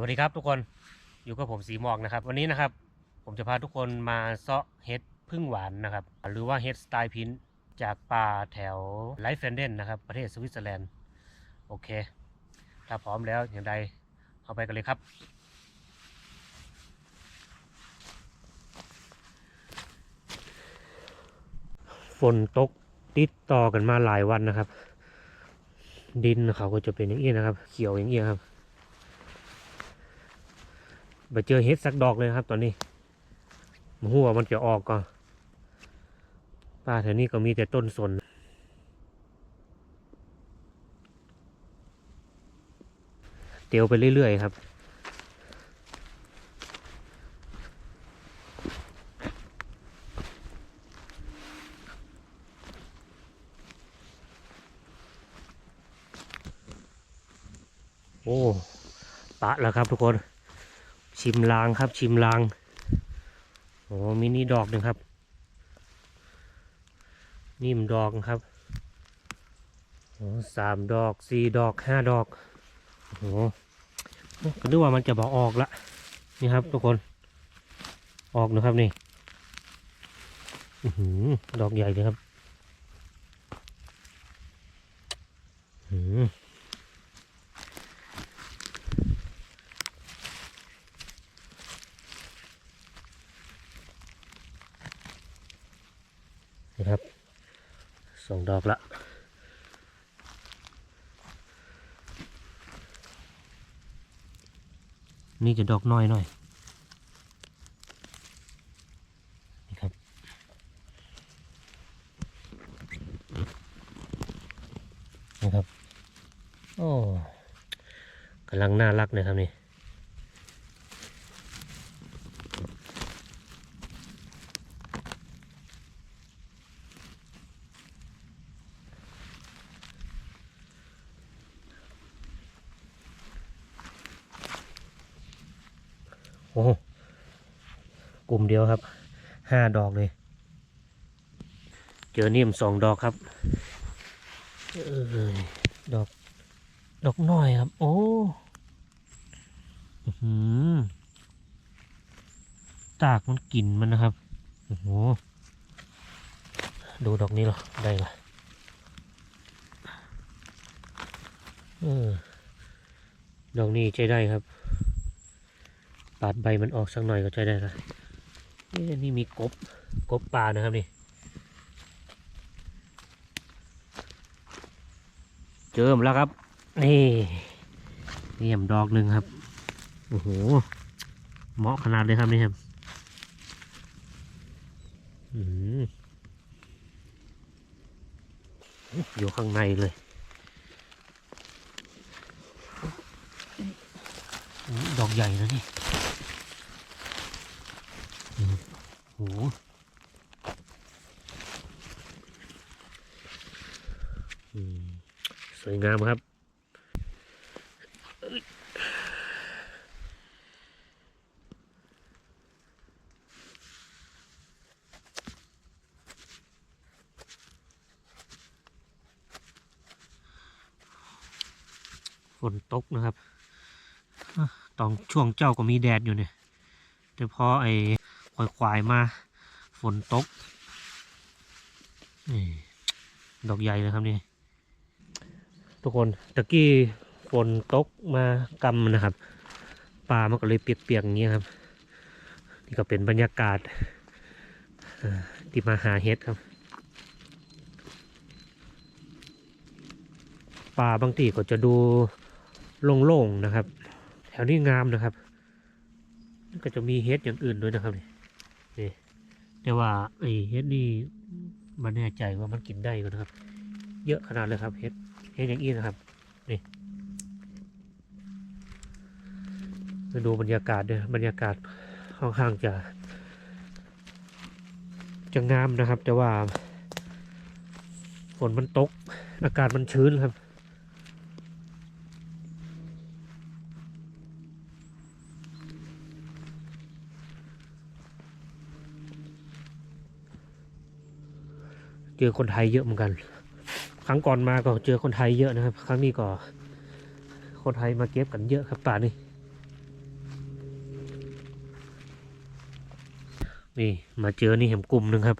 วัสดีครับทุกคนอยู่กับผมสีหมอกนะครับ วันนี้นะครับ ผมจะพาทุกคนมาเซาะเห็ดพึ่งหวานนะครับ หรือว่าเห็ดสไตล์พินจากป่าแถวไลฟ์เฟนเดนนะครับ ประเทศสวิตเซอร์แลนด์ โอเค ถ้าพร้อมแล้วอย่างใดเอาไปกันเลยครับ ฝนตกติดต่อกันมาหลายวันนะครับ ดินเขาก็จะเป็นอย่างนี้นะครับ เขียวอย่างนี้ครับ ไปเจอเห็ดสักดอกเลยครับ ตอนนี้มหัวามันจะออกก่อนป้าแถวนี้ก็มีแต่ต้นสนเตียวไปเรื่อยๆครับโอ้ปะแล้วครับทุกคน ชิมลางครับ ชิมลางโอ้มินิดอกหนึ่งครับ นิ่มดอกครับโอ้สามดอกสี่ดอกห้าดอกโอ้ก็นึกว่ามันจะบอกออกละนี่ครับทุกคนออกนะครับนี่ดอกใหญ่เลยครับ อื้อหือ นะครับ สองดอกละนี่จะดอกน้อยหน่อยนี่ครับนะครับ โอ้กำลังน่ารักเลยครับนี่ โอ้กลุ่มเดียวครับห้าดอกเลย เจอนิ่มสองดอกครับออดอก ดอกน้อยครับ โอ้หือตากมันกลิ่นมันนะครับโอ้โหดูดอกนี้เหรอได้ละเออดอกนี้ใช้ได้ครับ ปาดใบมันออกสักหน่อยก็ใช้ได้ละนี่อันนี่มีกบกบปลานะครับนี่ เจอมาแล้วครับ นี่เยี่ยมดอกหนึ่งครับ โอ้โห เหมาะขนาดเลยครับนี่ครับอืมอยู่ข้างในเลยอืมดอกใหญ่นะนี่ อืมโหอืมสวยงามครับ ฝนตกนะครับ ตอนช่วงเจ้าก็มีแดดอยู่เนี่ย แต่พอไอ ควายควายมา ฝนตก นี่ ดอกใหญ่เลยครับนี่ ทุกคนตะกี้ฝนตกมากำนะครับป่ามันก็เลยเปียกๆอย่างเงี้ครับ นี่ก็เป็นบรรยากาศที่มาหาเห็ดครับป่าบางทีก็จะดูโล่งๆนะครับ แถวนี้งามนะครับ ก็จะมีเฮ็ดอย่างอื่นด้วยนะครับนี่ นี่แต่ว่าไอ้เฮ็ดนี่มันแน่ใจว่ามันกินได้ก่อนนะครับ เยอะขนาดเลยครับเฮ็ดเฮ็ดอย่างนี้นะครับนี่มาดูบรรยากาศด้วยบรรยากาศค่อนข้างจะจะงามนะครับ แต่ว่าฝนมันตก อากาศมันชื้นครับ เจอคนไทยเยอะเหมือนกัน ครั้งก่อนมาก็เจอคนไทยเยอะนะครับ ครั้งนี้ก็ คนไทยมาเก็บกันเยอะครับป่านี้นี่มาเจอนี่เห็มกลุ่มหนึ่งครับ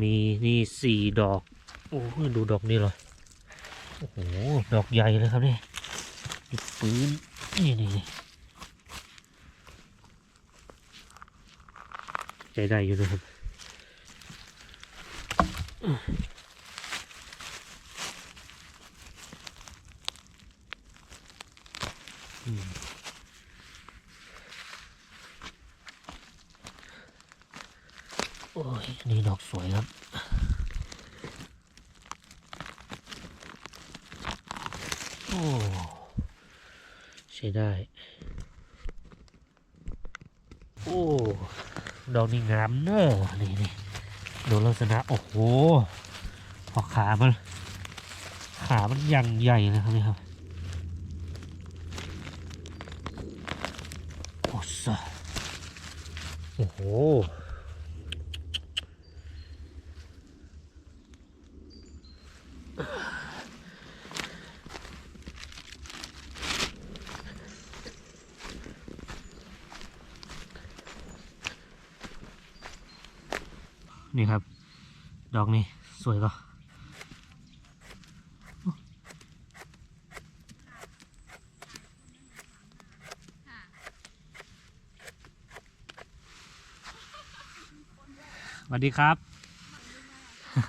มีนี่สี่ดอก โอ้ดูดอกนี่เลยโอ้โห ดอกใหญ่เลยครับนี่ปืนนี่นี่ใจได้อยู่นะครับ โอ้ยนนี่ดอกสวยครับโอ้ใช้ได้ โอ้ ดอกนี่งามเนอะนี่นี่ ดูลักษณะโอ้โหพอขามันขามันยังใหญ่นะครับนี่ครับโอ้สะโอ้โห นี่ครับ ดอกนี้สวยก็สวัสดีครับ โอ้โ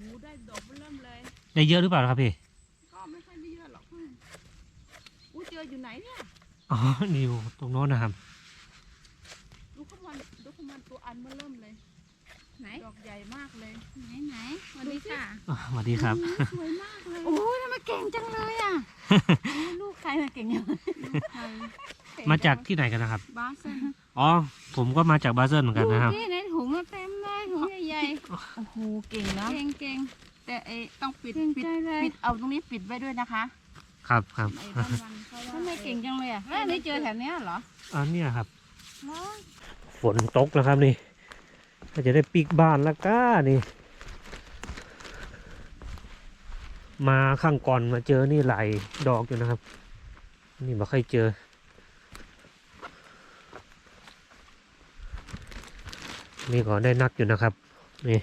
หได้ดอกเริ่มเลย ได้เยอะหรือเปล่าครับพี่ ก็ไม่ค่อยได้เยอะหรอกเพื่อนอู้เจออยู่ไหนเนี่ย อ๋อ นี่อยู่ตรงโน้นนะครับ ดูขมันดูขมันตัวอันเมื่อเริ่มเลย ไหนดอกใหญ่มากเลย ไหนไหนสวัสดีค่ะอ๋อสวัสดีครับ สวยมากเลยโอ้ยทำไมเก่งจังเลยอะ ลูกใครมาเก่งอย่างนี้ไทยมาจากที่ไหนกันนะครับบาสนอ๋อ ผมก็มาจากบราซิลเหมือนกันนะครับที่ในถุงมาเต็มเลยถุงใหญ่โอ้โหเก่งๆนะเก่งเก่งแต่เอต้องปิดเก่งปิดใจเลยปิดเอาตรงนี้ปิดไว้ด้วยนะคะครับครับไอ้บ้านวันเขาว่าทำไมเก่งจังเลยอะแล้วอันนี่เจอแถวเนี้ยเหรอ อันเนี้ยครับเนาะฝนตกแล้วครับนี่ ก็จะได้ปีกบ้านล้วก้านี่ มาข้างก่อนมาเจอนี่หลายดอกอยู่นะครับ นี่มาค่อยเจอ นี่ก็ได้นักอยู่นะครับ นี่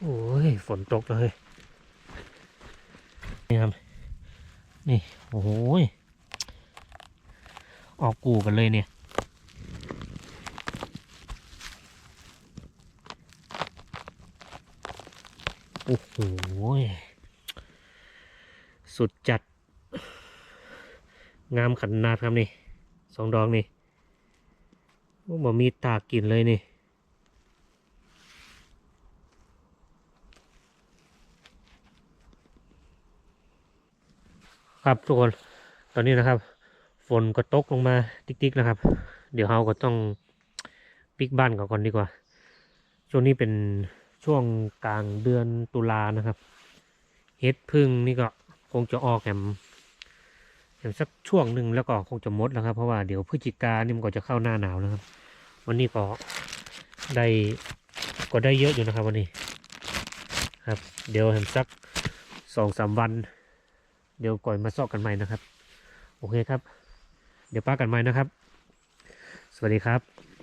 โอ้ย ฝนตกเลย นี่ครับ นี่ โอ้โหออกกูกันเลยเนี่ย โอ้โห สุดจัด งามขันนาดครับนี่ สองดอกนี่โอ้บ่มีตากินเลยนี่ ครับทุกคนตอนนี้นะครับ ฝนก็ตกลงมาติ๊กๆนะครับ เดี๋ยวเราก็ต้องปิกบ้านก่อนก่อนดีกว่า ช่วงนี้เป็นช่วงกลางเดือนตุลานะครับเฮ็ดพึ่งนี่ก็คงจะออกแหมแหมสักช่วงหนึ่งแล้วก็คงจะหมดแล้วครับ เพราะว่าเดี๋ยวพฤศจิกานี่มันก็จะเข้าหน้าหนาวแล้วครับ วันนี้ก็ได้ก็ได้เยอะอยู่นะครับวันนี้ ครับ เดี๋ยวแหมสักสองสามวัน ดี๋ยวก่อนมาซอกกันใหม่นะครับ โอเคครับ เดี๋ยวป้ากันใหม่นะครับ สวัสดีครับ